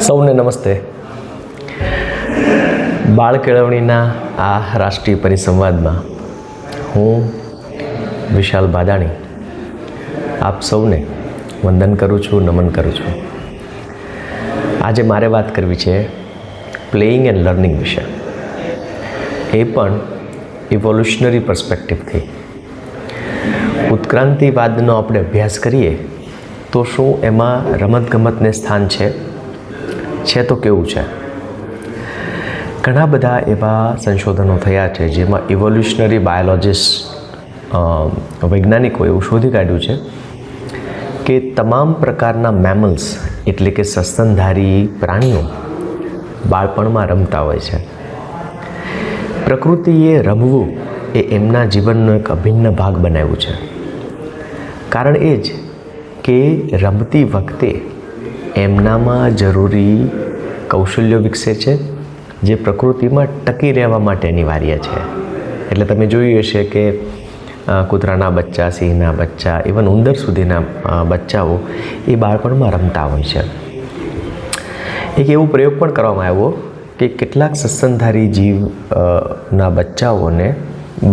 સૌને નમસ્તે. બાળ કેળવણીના આ રાષ્ટ્રીય પરિસંવાદમાં હું વિશાલ બાદાણી આપ સૌને વંદન કરું છું, નમન કરું છું. આજે મારે વાત કરવી છે પ્લેઇંગ એન્ડ લર્નિંગ વિશે. એ પણ ઇવોલ્યુશનરી પર્સપેક્ટિવથી ઉત્ક્રાંતિવાદનો આપણે અભ્યાસ કરીએ તો શું એમાં રમતગમતને સ્થાન છે? છે તો કેવું છે? ઘણા બધા એવા સંશોધનો થયા છે જેમાં ઇવોલ્યુશનરી બાયોલોજિસ્ટ વૈજ્ઞાનિકો એવું શોધી કાઢ્યું છે કે તમામ પ્રકારના મેમલ્સ એટલે કે સસ્તનધારી પ્રાણીઓ બાળપણમાં રમતા હોય છે. પ્રકૃતિએ રમવું એ એમના જીવનનો એક અભિન્ન ભાગ બનાવ્યું છે. કારણ એ જ કે રમતી વખતે એમનામાં જરૂરી કૌશલ્યો વિકસે છે, જે પ્રકૃતિમાં ટકી રહેવા માટે અનિવાર્ય છે. એટલે તમે જોયું હશે કે કૂતરાના બચ્ચા, સિંહના બચ્ચા ઇવન ઉંદર સુધીના બચ્ચાઓ એ બાળપણમાં રમતા હોય છે. એક એવો પ્રયોગ પણ કરવામાં આવ્યો કે કેટલાક સસ્તનધારી જીવ ના બચ્ચાઓને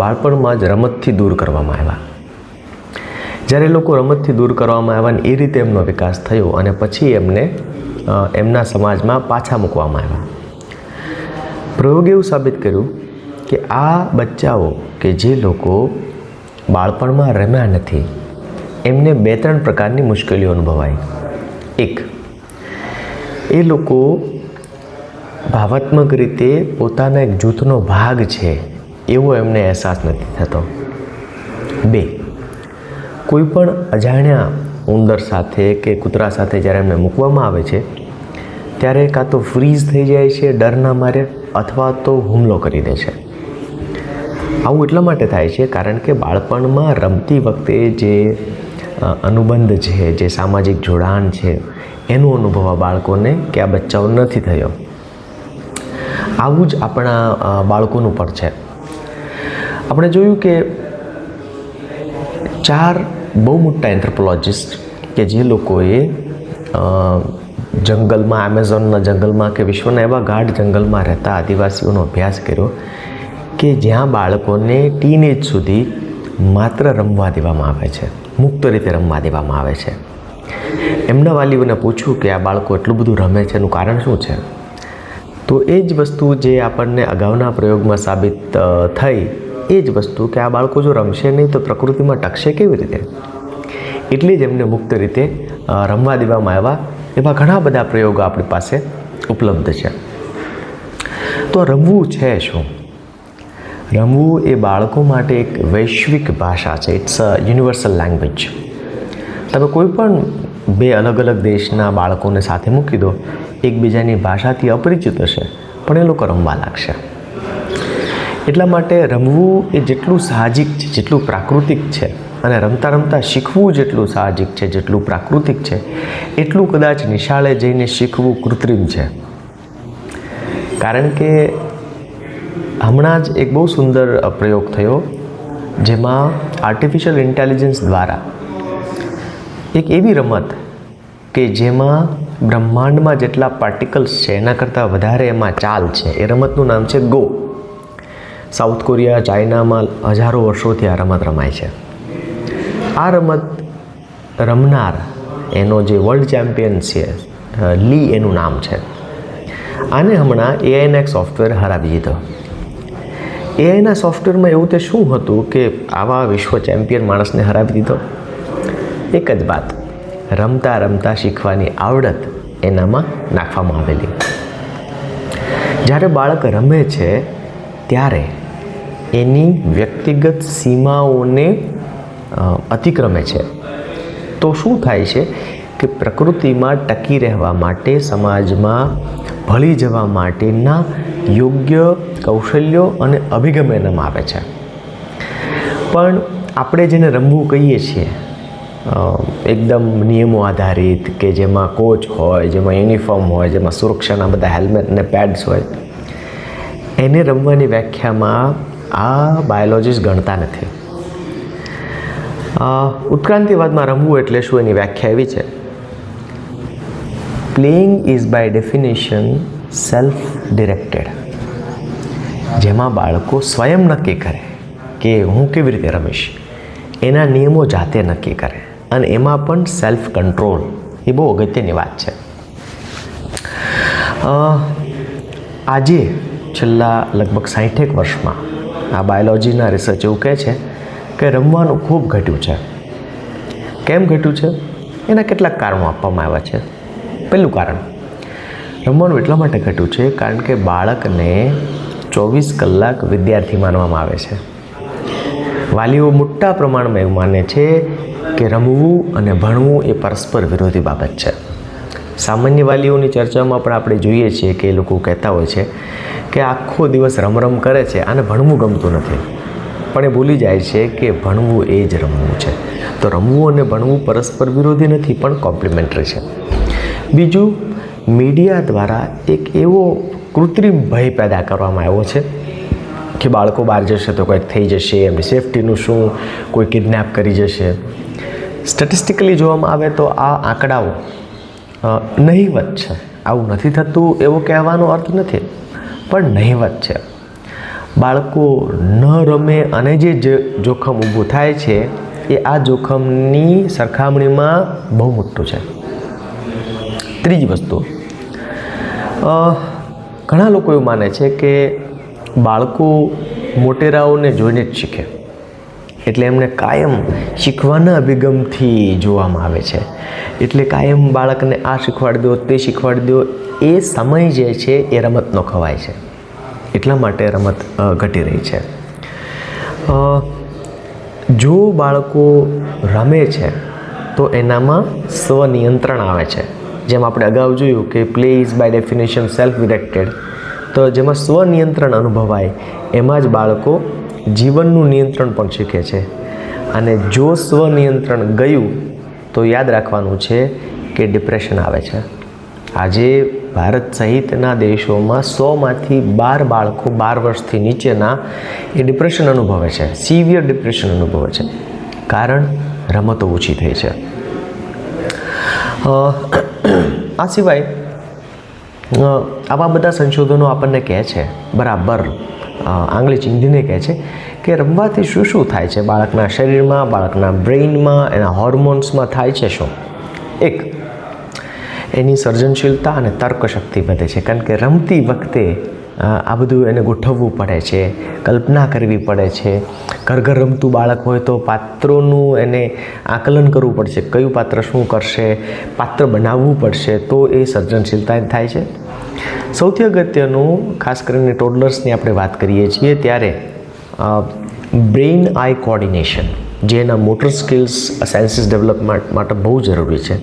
બાળપણમાં જ રમતથી દૂર કરવામાં આવ્યા. જ્યારે લોકો રમતથી દૂર કરવામાં આવ્યા ને એ રીતે એમનો વિકાસ થયો અને પછી એમને એમના સમાજમાં પાછા મૂકવામાં આવ્યા. પ્રયોગે એવું સાબિત કર્યું કે આ બચ્ચાઓ કે જે લોકો બાળપણમાં રમ્યા નથી, એમને બે ત્રણ પ્રકારની મુશ્કેલીઓ અનુભવાય. એક, એ લોકો ભાવાત્મક રીતે પોતાના એક જૂથનો ભાગ છે એવો એમને અહેસાસ નથી થતો. બે, કોઈ પણ અજાણ્યા ઉંદર સાથે કે કૂતરા સાથે જ્યારે એમને મૂકવામાં આવે છે ત્યારે કાં તો ફ્રીઝ થઈ જાય છે ડરના મારે, અથવા તો હુમલો કરી દે છે. આવું એટલા માટે થાય છે કારણ કે બાળપણમાં રમતી વખતે જે અનુબંધ છે, જે સામાજિક જોડાણ છે, એનો અનુભવ આ બાળકોને કે આ બચ્ચાઓ નથી થયો. આવું જ આપણા બાળકોનું પણ છે. આપણે જોયું કે ચાર બહુ મોટા એન્થ્રોપોલોજિસ્ટ કે જે લોકોએ જંગલમાં એમેઝોનના જંગલમાં કે વિશ્વના એવા ગાઢ જંગલમાં રહેતા આદિવાસીઓનો અભ્યાસ કર્યો કે જ્યાં બાળકોને ટીનેજ સુધી માત્ર રમવા દેવામાં આવે છે, મુક્ત રીતે રમવા દેવામાં આવે છે. એમના વાલીઓને પૂછ્યું કે આ બાળકો એટલું બધું રમે છે, એનું કારણ શું છે? તો એ જ વસ્તુ જે આપણને અગાઉના પ્રયોગમાં સાબિત થઈ, એ જ વસ્તુ કે આ બાળકો જો રમશે નહીં તો પ્રકૃતિમાં ટકશે કેવી રીતે? એટલે જ એમને મુક્ત રીતે રમવા દેવામાં આવ્યા એવા ઘણા બધા પ્રયોગો આપણી પાસે ઉપલબ્ધ છે. તો રમવું છે શું? રમવું એ બાળકો માટે એક વૈશ્વિક ભાષા છે. ઇટ્સ અ યુનિવર્સલ લેંગ્વેજ તમે કોઈ પણ બે અલગ અલગ દેશના બાળકોને સાથે મૂકી દો, એકબીજાની ભાષાથી અપરિચિત હશે, પણ એ લોકો રમવા લાગશે. એટલા માટે રમવું એ જેટલું સાહજિક છે, જેટલું પ્રાકૃતિક છે, અને રમતા રમતા શીખવું જેટલું સાહજિક છે, જેટલું પ્રાકૃતિક છે, એટલું કદાચ નિશાળે જઈને શીખવું કૃત્રિમ છે. કારણ કે હમણાં જ એક બહુ સુંદર પ્રયોગ થયો, જેમાં આર્ટિફિશિયલ ઇન્ટેલિજન્સ દ્વારા એક એવી રમત કે જેમાં બ્રહ્માંડમાં જેટલા પાર્ટિકલ્સ છે, એના કરતાં વધારે એમાં ચાલ છે. એ રમતનું નામ છે ગો સાઉથ કોરિયા, ચાઇનામાં હજારો વર્ષોથી આ રમત રમાય છે. આ રમત રમનાર એનો જે વર્લ્ડ ચેમ્પિયન છે લી એનું નામ છે. આને હમણાં એઆઈના સોફ્ટવેર હરાવી દીધો. એઆઈના સોફ્ટવેરમાં એવું તે શું હતું કે આવા વિશ્વ ચેમ્પિયન માણસને હરાવી દીધો? એક જ વાત. રમતા રમતા શીખવાની આવડત એનામાં નાખવામાં આવેલી. જ્યારે બાળક રમે છે ત્યારે એની વ્યક્તિગત સીમાઓને અતિક્રમે છે. તો શું થાય છે કે પ્રકૃતિમાં ટકી રહેવા માટે, સમાજમાં ભળી જવા માટેના યોગ્ય કૌશલ્યો અને અભિગમ એનામાં આવે છે. પણ આપણે જેને રમવું કહીએ છીએ એકદમ નિયમો આધારિત કે જેમાં કોચ હોય, જેમાં યુનિફોર્મ હોય, જેમાં સુરક્ષાના બધા હેલ્મેટ અને પેડ્સ હોય એને રમવાની વ્યાખ્યામાં આ બાયોલોજીસ્ટ ગણતા નથી. ઉત્ક્રાંતિવાદમાં રમવું એટલે શું એની વ્યાખ્યા એવી છે? Playing is by definition self directed જેમાં બાળકો સ્વયં નક્કી કરે કે હું કેવી રીતે રમીશ. એના નિયમો જાતે નક્કી કરે અને એમાં પણ સેલ્ફ કંટ્રોલ એ બહુ અગત્યની વાત છે. આજે છેલ્લા લગભગ સાઠેક વર્ષમાં આ બાયોલોજીના રિસર્ચ એવું કહે છે કે રમવાનું ખૂબ ઘટ્યું છે. કેમ ઘટ્યું છે? એના કેટલાક કારણો આપવામાં આવ્યા છે. પહેલું કારણ, રમવાનું એટલા માટે ઘટ્યું છે કારણ કે બાળકને ચોવીસ કલાક વિદ્યાર્થી માનવામાં આવે છે. વાલીઓ મોટા પ્રમાણમાં એવું માને છે કે રમવું અને ભણવું એ પરસ્પર વિરોધી બાબત છે. સામાન્ય વાલીઓની ચર્ચામાં પણ આપણે જોઈએ છીએ કે એ લોકો કહેતા હોય છે કે આખો દિવસ રમરમ કરે છે અને ભણવું ગમતું નથી. પણ એ ભૂલી જાય છે કે ભણવું એ જ રમવું છે. તો રમવું અને ભણવું પરસ્પર વિરોધી નથી, પણ કોમ્પ્લિમેન્ટરી છે. બીજું, મીડિયા દ્વારા એક એવો કૃત્રિમ ભય પેદા કરવામાં આવ્યો છે કે બાળકો બહાર જશે તો કંઈક થઈ જશે, એમની સેફટીનું શું, કોઈ કિડનેપ કરી જશે. સ્ટેટિસ્ટિકલી જોવામાં આવે તો આ આંકડાઓ નહિવત છે. આવું નથી થતું એવો કહેવાનો અર્થ નથી. પણ નહીવત છે. બાળકો ન રમે અને જે જોખમ ઊભું થાય છે, એ આ જોખમની સરખામણીમાં બહુ મોટું છે. ત્રીજી વસ્તુ. ઘણા લોકો એવું માને છે કે બાળકો મોટેરાઓને જોઈને જ શીખે. એટલે એમને કાયમ શીખવાના અભિગમથી જોવામાં આવે છે. એટલે કાયમ બાળકને આ શીખવાડી દો, તે શીખવાડી દો, એ સમય જે છે એ રમતનો ખવાય છે. એટલા માટે રમત ઘટી રહી છે. જો બાળકો રમે છે, તો એનામાં સ્વનિયંત્રણ આવે છે. જેમ આપણે અગાઉ જોયું કે play is by definition self directed તો જેમાં સ્વનિયંત્રણ અનુભવાય, એમાં જ બાળકો જીવનનું નિયંત્રણ પણ શીખે છે. અને જો સ્વનિયંત્રણ ગયું, તો યાદ રાખવાનું છે કે ડિપ્રેશન આવે છે. આજે ભારત સહિતના દેશોમાં સોમાંથી બાર બાળકો બાર વર્ષથી નીચેના એ ડિપ્રેશન અનુભવે છે. સિવિયર ડિપ્રેશન અનુભવે છે. કારણ રમતો ઓછી થઈ છે. આ સિવાય આવા બધા સંશોધનો આપણને કહે છે. બરાબર. આંગળી ચીંધીને કહે છે કે રમવાથી શું શું થાય છે? બાળકના શરીરમાં, બાળકના બ્રેઇનમાં, એના હોર્મોન્સમાં થાય છે શું? એક, એની સર્જનશીલતા અને તર્કશક્તિ વધે છે. કારણ કે રમતી વખતે આ બધું એને ગોઠવવું પડે છે, કલ્પના કરવી પડે છે. ઘર ઘર રમતું બાળક હોય તો પાત્રોનું એને આકલન કરવું પડશે. કયું પાત્ર શું કરશે? પાત્ર બનાવવું પડશે. તો એ સર્જનશીલતા થાય છે. સૌથી અગત્યનું, ખાસ કરીને ટોડલર્સની આપણે વાત કરીએ છીએ ત્યારે બ્રેઇન આઈ કોર્ડિનેશન જે એના મોટર સ્કિલ્સ સાયન્સીસ ડેવલપમેન્ટ માટે બહુ જરૂરી છે.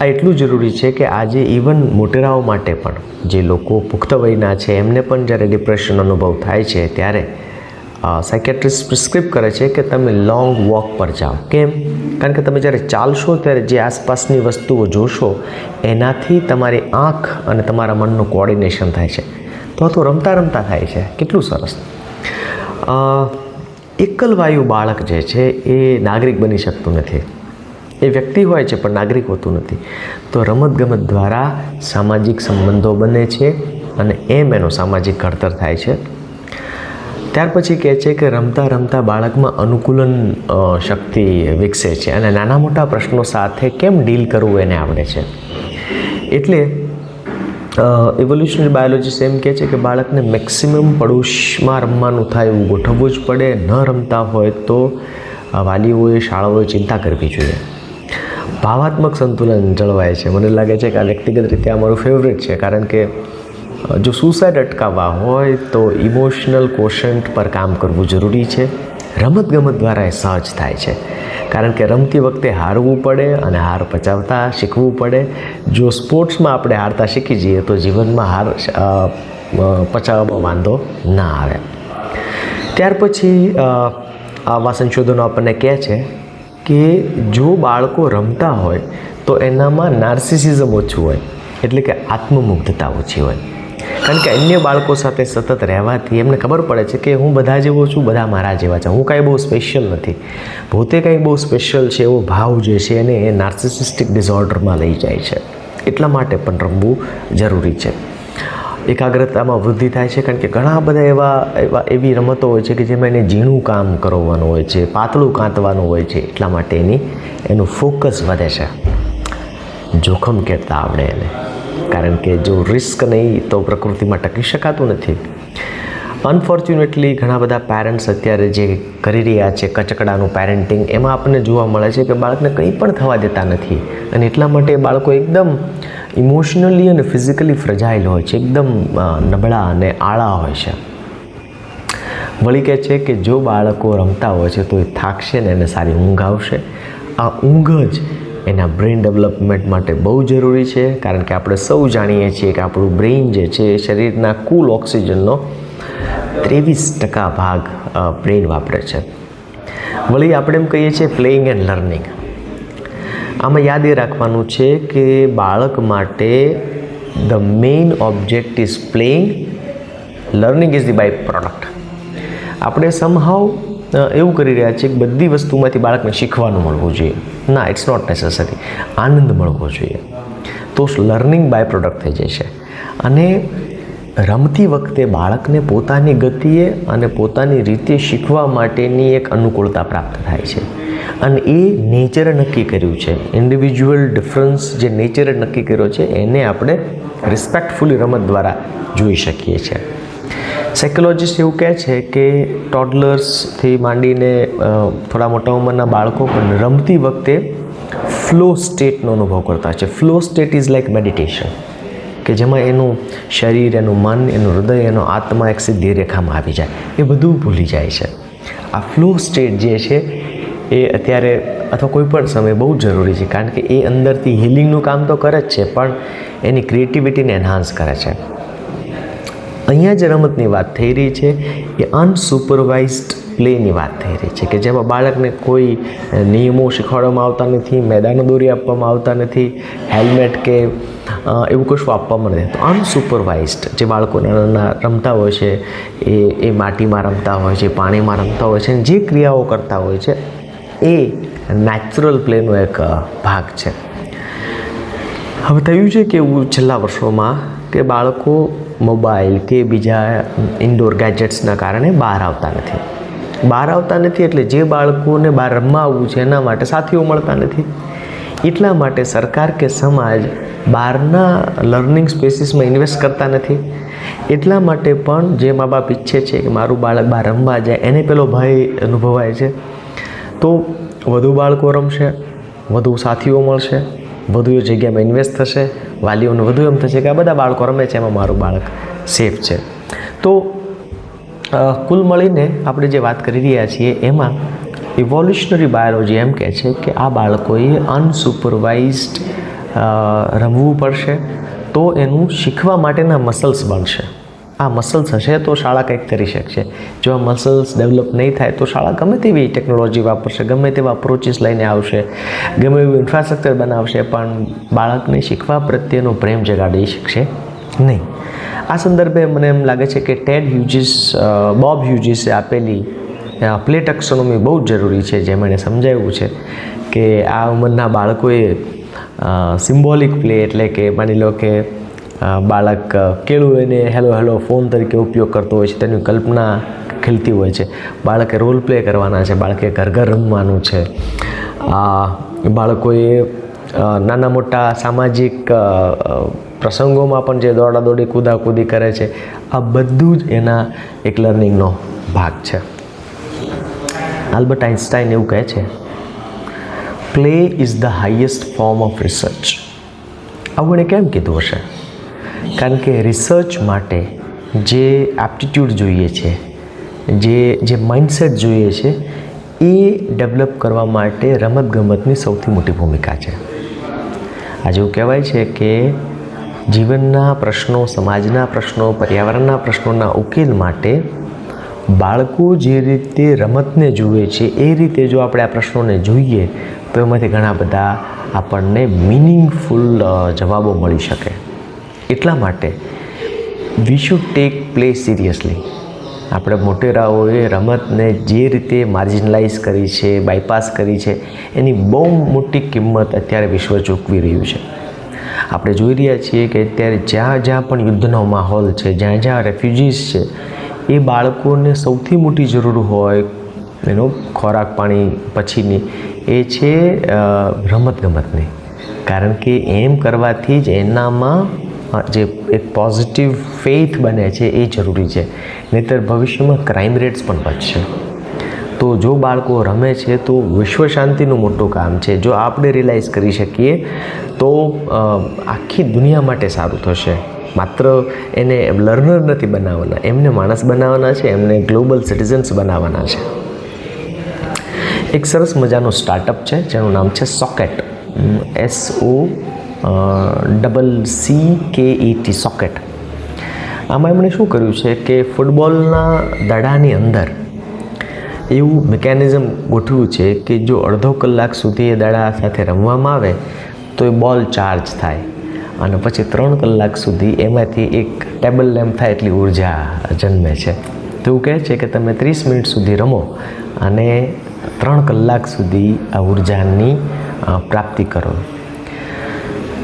આ એટલું જરૂરી છે કે આજે ઇવન મોટેરાઓ માટે પણ, જે લોકો પુખ્ત વયના છે, એમને પણ જ્યારે ડિપ્રેશન અનુભવ થાય છે, ત્યારે સાયકેટ્રિસ્ટ પ્રિસ્ક્રિપ્ટ કરે છે કે તમે લોંગ વોક પર જાઓ. કેમ? કારણ કે તમે જ્યારે ચાલશો, ત્યારે જે આસપાસની વસ્તુઓ જોશો, એનાથી તમારી આંખ અને તમારા મનનું કોર્ડિનેશન થાય છે. તો તો રમતા રમતા થાય છે. કેટલું સરસ. એકલવાયુ બાળક જે છે, એ નાગરિક બની શકતું નથી. એ વ્યક્તિ હોય છે, પણ નાગરિક હોતું નથી. તો રમતગમત દ્વારા સામાજિક સંબંધો બને છે અને એમ એનું સામાજિક ઘડતર થાય છે. ત્યાર પછી કહે છે કે રમતા રમતા બાળકમાં અનુકૂલન શક્તિ વિકસે છે અને નાના મોટા પ્રશ્નો સાથે કેમ ડીલ કરવું એને આવડે છે? એટલે ઇવોલ્યુશનરી બાયોલોજીસ્ટ એમ કહે છે કે બાળકને મેક્સિમમ પડોશમાં રમવાનું થાય એવું ગોઠવવું જ પડે. ન રમતા હોય તો વાલીઓએ, શાળાઓએ ચિંતા કરવી જોઈએ. ભાવાત્મક સંતુલન જળવાય છે. મને લાગે છે કે આ વ્યક્તિગત રીતે આ મારું ફેવરેટ છે. કારણ કે જો સુસાઇડ અટકાવવા હોય તો ઇમોશનલ કોશન્ટ પર કામ કરવું જરૂરી છે. રમતગમત દ્વારા એ સહજ થાય છે. કારણ કે રમતી વખતે હારવું પડે અને હાર પચાવતા શીખવું પડે. જો સ્પોર્ટ્સમાં આપણે હારતા શીખી જઈએ તો જીવનમાં હાર પચાવવામાં વાંધો ના આવે. ત્યાર પછી આવા સંશોધનો આપણને કહે છે કે જો બાળકો રમતા હોય તો એનામાં નાર્સિસિઝમ ઓછું હોય. એટલે કે આત્મમુગ્ધતા ઓછી હોય. કારણ કે અન્ય બાળકો સાથે સતત રહેવાથી એમને ખબર પડે છે કે હું બધા જેવો છું, બધા મારા જેવા છે. હું કાંઈ બહુ સ્પેશિયલ નથી. પોતે કંઈ બહુ સ્પેશિયલ છે એવો ભાવ જે છે એને એ નાર્સિસિસ્ટિક ડિઝોર્ડરમાં લઈ જાય છે. એટલા માટે પણ રમવું જરૂરી છે. એકાગ્રતામાં વૃદ્ધિ થાય છે કારણ કે ઘણા બધા એવા એવા, એવી રમતો હોય છે કે જેમાં એને ઝીણું કામ કરવાનું હોય છે, પાતળું કાંતવાનું હોય છે. એટલા માટે એની, એનું ફોકસ વધે છે. જોખમ કહેતા આવડે એને. કારણ કે જો રિસ્ક નહીં, તો પ્રકૃતિમાં ટકી શકાતું નથી. અનફોર્ચ્યુનેટલી ઘણા બધા પેરેન્ટ્સ અત્યારે જે કરી રહ્યા છે, કચકડાનું પેરેન્ટિંગ એમાં આપણને જોવા મળે છે કે બાળકને કંઈ પણ થવા દેતા નથી. અને એટલા માટે બાળકો એકદમ ઇમોશનલી અને ફિઝિકલી ફ્રજાઇલ હોય છે, એકદમ નબળા અને આળા હોય છે. વળી કહે છે કે જો બાળકો રમતા હોય છે, તો એ થાકશે ને એને સારી ઊંઘ આવશે. આ ઊંઘ જ એના બ્રેઇન ડેવલપમેન્ટ માટે બહુ જરૂરી છે, કારણ કે આપણે સૌ જાણીએ છીએ કે આપણું બ્રેઇન જે છે એ શરીરના કુલ ઓક્સિજનનો ત્રેવીસ ટકા ભાગ બ્રેઇન વાપરે છે. વળી આપણે એમ કહીએ છીએ પ્લેઇંગ એન્ડ લર્નિંગ. આમાં યાદ એ રાખવાનું છે કે બાળક માટે the main object is playing, learning is the by product. આપણે સમહાવ એવું કરી રહ્યા છે કે બધી વસ્તુમાંથી બાળકને શીખવાનું મળવું જોઈએ. ના ઇટ્સ નોટ નેસેસરી આનંદ મળવો જોઈએ. તો લર્નિંગ બાય પ્રોડક્ટ થઈ જાય છે. અને રમતી વખતે બાળકને પોતાની ગતિએ અને પોતાની રીતે શીખવા માટેની એક અનુકૂળતા પ્રાપ્ત થાય છે. અને એ નેચરે નક્કી કર્યું છે. ઇન્ડિવિજ્યુઅલ ડિફરન્સ જે નેચરે નક્કી કર્યો છે, એને આપણે રિસ્પેક્ટફુલી રમત દ્વારા જોઈ શકીએ છીએ. સાયકોલોજીસ્ટ એવું કહે છે કે ટોડલર્સથી માંડીને થોડા મોટા ઉંમરના બાળકો પણ રમતી વખતે ફ્લો સ્ટેટનો અનુભવ કરતા છે. Flow state is like meditation કે જેમાં એનું શરીર, એનું મન, એનું હૃદય, એનો આત્મા એક સીધી રેખામાં આવી જાય. એ બધું ભૂલી જાય છે. આ ફ્લો સ્ટેટ જે છે, એ અત્યારે અથવા કોઈ પણ સમયે બહુ જરૂરી છે. કારણ કે એ અંદરથી હિલિંગનું કામ તો કરે જ છે, પણ એની ક્રિએટિવિટીને એન્હાન્સ કરે છે. અહીંયા જે રમતની વાત થઈ રહી છે, એ અનસુપરવાઇઝડ પ્લેની વાત થઈ રહી છે, કે જેમાં બાળકને કોઈ નિયમો શીખવાડવામાં આવતા નથી, મેદાનો દોરી આપવામાં આવતા નથી, હેલ્મેટ કે એવું કશું આપવામાં નથી. અનસુપરવાઇઝડ જે બાળકો રમતા હોય છે, એ એ માટીમાં રમતા હોય છે, પાણીમાં રમતા હોય છે, અને જે ક્રિયાઓ કરતા હોય છે, એ નેચરલ પ્લેનો એક ભાગ છે. હવે થયું છે કે એવું છેલ્લા વર્ષોમાં કે બાળકો મોબાઈલ કે બીજા ઇન્ડોર ગેજેટ્સના કારણે બહાર આવતા નથી. બહાર આવતા નથી એટલે જે બાળકોને બહાર રમવા આવવું છે એના માટે સાથીઓ મળતા નથી. એટલા માટે સરકાર કે સમાજ બહારના લર્નિંગ સ્પેસીસમાં ઇન્વેસ્ટ કરતા નથી. એટલા માટે પણ જે મા બાપ ઈચ્છે છે કે મારું બાળક બહાર રમવા જાય, એને પેલો ભય અનુભવાય છે. તો વધુ બાળકો રમશે, વધુ સાથીઓ મળશે, વધુ એ જગ્યામાં ઇન્વેસ્ટ થશે. વાલીઓને વધુ એમ થશે કે આ બધા બાળકો રમે છે, એમાં મારું બાળક સેફ છે. તો કુલ મળીને આપણે જે વાત કરી રહ્યા છીએ, એમાં ઇવોલ્યુશનરી બાયોલોજી એમ કહે છે કે આ બાળકોએ અનસુપરવાઇઝડ રમવું પડશે, તો એનું શીખવા માટેના મસલ્સ બનશે. આ મસલ્સ હશે તો શાળા કંઈક કરી શકશે. જો આ મસલ્સ ડેવલપ નહીં થાય તો શાળા ગમે તેવી ટેકનોલોજી વાપરશે, ગમે તેવા અપ્રોચીસ લઈને આવશે, ગમે એવું ઇન્ફ્રાસ્ટ્રક્ચર બનાવશે, પણ બાળકને શીખવા પ્રત્યેનો પ્રેમ જગાડી શકશે નહીં. આ સંદર્ભે મને એમ લાગે છે કે ટેડ હ્યુજીસ બોબ હ્યુજીસે આપેલી પ્લે ટેક્સોનોમી બહુ જ જરૂરી છે, જેમ એણે સમજાવ્યું છે કે આ ઉંમરના બાળકોએ સિમ્બોલિક પ્લે એટલે કે માની લો કે બાળક કેળું એને હેલો હેલો ફોન તરીકે ઉપયોગ કરતો હોય છે, તેની કલ્પના ખીલતી હોય છે. બાળકે રોલ પ્લે કરવાના છે, બાળકે ઘર ઘર રમવાનું છે. આ બાળકોએ નાના મોટા સામાજિક પ્રસંગોમાં પણ જે દોડાદોડી, કૂદાકૂદી કરે છે, આ બધું જ એના એક લર્નિંગનો ભાગ છે. આલ્બર્ટ આઇન્સ્ટાઈન એવું કહે છે play is the highest form of research આવું એણે કેમ કીધું હશે? કારણ કે રિસર્ચ માટે જે એપ્ટિટ્યૂડ જોઈએ છે, જે જે માઇન્ડસેટ જોઈએ છે, એ ડેવલપ કરવા માટે રમતગમતની સૌથી મોટી ભૂમિકા છે. આજે એવું કહેવાય છે કે જીવનના પ્રશ્નો, સમાજના પ્રશ્નો, પર્યાવરણના પ્રશ્નોના ઉકેલ માટે બાળકો જે રીતે રમતને જુએ છે, એ રીતે જો આપણે આ પ્રશ્નોને જોઈએ, તો એમાંથી ઘણા બધા આપણને મિનિંગફુલ જવાબો મળી શકે. એટલા માટે we should take play seriously આપણે મોટેરાઓએ રમતને જે રીતે માર્જિનલાઇઝ કરી છે બાયપાસ કરી છે, એની બહુ મોટી કિંમત અત્યારે વિશ્વ ચૂકવી રહ્યું છે. આપણે જોઈ રહ્યા છીએ કે અત્યારે જ્યાં જ્યાં પણ યુદ્ધનો માહોલ છે, જ્યાં જ્યાં રેફ્યુજીસ છે, એ બાળકોને સૌથી મોટી જરૂર હોય, એનો ખોરાક પાણી પછીની, એ છે રમતગમતની કારણ કે એમ કરવાથી જ એનામાં જે એક પોઝિટિવ ફેથ બને છે એ જરૂરી છે. નહીંતર ભવિષ્યમાં ક્રાઇમ રેટ્સ પણ વધશે. તો જો બાળકો રમે છે, તો વિશ્વ શાંતિનું મોટું કામ છે. જો આપણે રિલાઇઝ કરી શકીએ, તો આખી દુનિયા માટે સારું થશે. માત્ર એને લર્નર નથી બનાવવાના. એમને માણસ બનાવવાના છે, એમને ગ્લોબલ સિટીઝન્સ બનાવવાના છે. એક સરસ મજાનું સ્ટાર્ટઅપ છે, જેનું નામ છે socket S O double C K E T socket આમાં એમણે શું કર્યું છે કે ફૂટબોલના દડાની અંદર એવું મિકેનિઝમ ગોઠવ્યું છે કે જો અડધો કલાક સુધી એ દડા સાથે રમવામાં આવે, તો એ બોલ ચાર્જ થાય. અને પછી ત્રણ કલાક સુધી એમાંથી એક ટેબલ લેમ્પ થાય એટલી ઊર્જા જન્મે છે. તો એવું કહે છે કે તમે ત્રીસ મિનિટ સુધી રમો અને ત્રણ કલાક સુધી આ ઉર્જાની પ્રાપ્તિ કરો.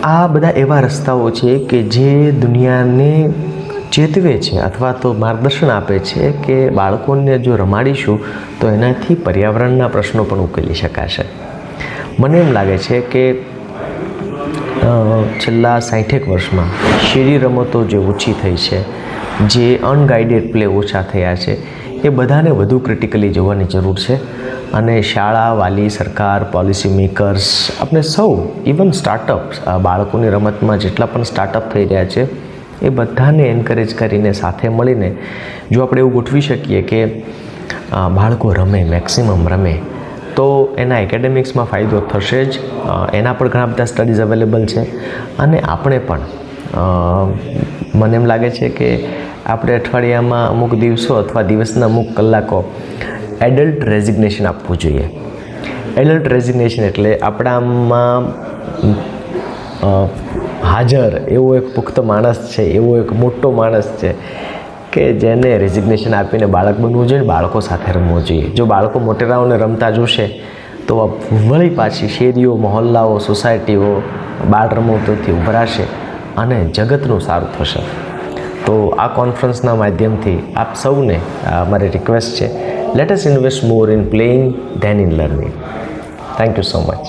આ બધા એવા રસ્તાઓ છે કે જે દુનિયાને ચેતવે છે અથવા તો માર્ગદર્શન આપે છે કે બાળકોને જો રમાડીશું તો એનાથી પર્યાવરણના પ્રશ્નો પણ ઉકેલી શકાશે. મને એમ લાગે છે કે છેલ્લા સાઠેક વર્ષમાં શેરી રમતો જે ઓછી થઈ છે જે અનગાઈડેડ પ્લે ઓછા થયા છે, એ બધાને વધુ ક્રિટિકલી જોવાની જરૂર છે. અને શાળા, વાલી, સરકાર પોલિસી મેકર્સ આપણે સૌ ઇવન સ્ટાર્ટઅપ બાળકોની રમતમાં જેટલા પણ સ્ટાર્ટઅપ થઈ રહ્યા છે, એ બધાને એન્કરેજ કરીને સાથે મળીને જો આપણે એવું ગોઠવી શકીએ કે બાળકો રમે મેક્સિમમ રમે, તો એના એકેડેમિક્સમાં ફાયદો થશે જ. એના પર ઘણા બધા સ્ટડીઝ અવેલેબલ છે. અને આપણે પણ મને એમ લાગે છે કે આપણે અઠવાડિયામાં અમુક દિવસો અથવા દિવસના અમુક કલાકો એડલ્ટ રેઝિગ્નેશન આપવું જોઈએ. એડલ્ટ રેઝિગ્નેશન એટલે આપણામાં હાજર એવો એક પુખ્ત માણસ છે, એવો એક મોટો માણસ છે કે જેને રેઝિગ્નેશન આપીને બાળક બનવું જોઈએ, બાળકો સાથે રમવું જોઈએ. જો બાળકો મોટેરાઓને રમતા જોશે, તો વળી પાછી શેરીઓ, મહોલ્લાઓ સોસાયટીઓ બાળ રમતોથી ઉભરાશે. અને જગતનું સારું થશે. તો આ કોન્ફરન્સના માધ્યમથી આપ સૌને મારી રિક્વેસ્ટ છે let us invest more in playing than in learning thank you so much